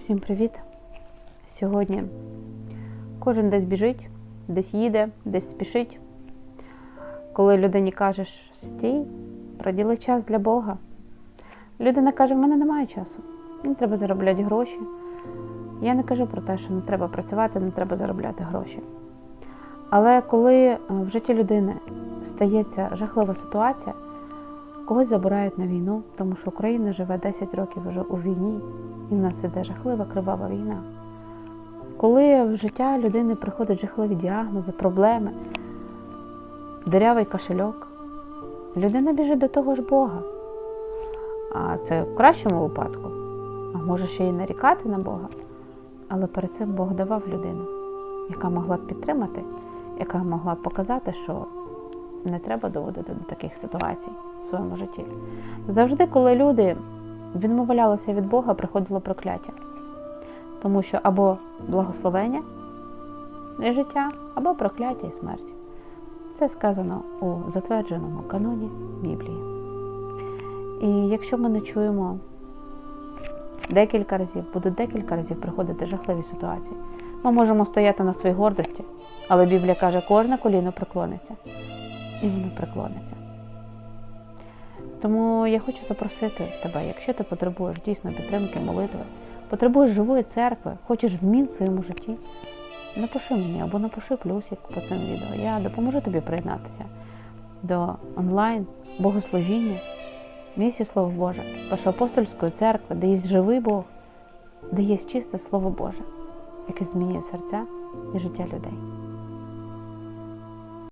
Всім привіт! Сьогодні кожен десь біжить, десь їде, десь спішить. Коли людині кажеш стій, приділи час для Бога. Людина каже: в мене немає часу, мені треба заробляти гроші. Я не кажу про те, що не треба працювати, не треба заробляти гроші. Але коли е, в житті людини стається жахлива ситуація, когось забирають на війну, тому що Україна живе 10 років вже у війні, і в нас іде жахлива кривава війна. Коли в життя людини приходять жахливі діагнози, проблеми, дирявий кошельок, людина біжить до того ж Бога. А це в кращому випадку, а може ще й нарікати на Бога. Але перед цим Бог давав людину, яка могла б підтримати, яка могла б показати, що не треба доводити до таких ситуацій в своєму житті. Завжди, коли люди відмовлялися від Бога, приходило прокляття. Тому що або благословення і життя, або прокляття і смерть. Це сказано у затвердженому каноні Біблії. І якщо ми не чуємо декілька разів, будуть декілька разів приходити жахливі ситуації, ми можемо стояти на своїй гордості, але Біблія каже, кожне коліно преклониться, і воно преклониться. Тому я хочу запросити тебе, якщо ти потребуєш дійсно підтримки, молитви, потребуєш живої церкви, хочеш змін в своєму житті, напиши мені або напиши плюсик по цьому відео. Я допоможу тобі приєднатися до онлайн богослужіння, місії Слово Боже, Першоапостольської церкви, де є живий Бог, де є чисте Слово Боже, яке змінює серця і життя людей.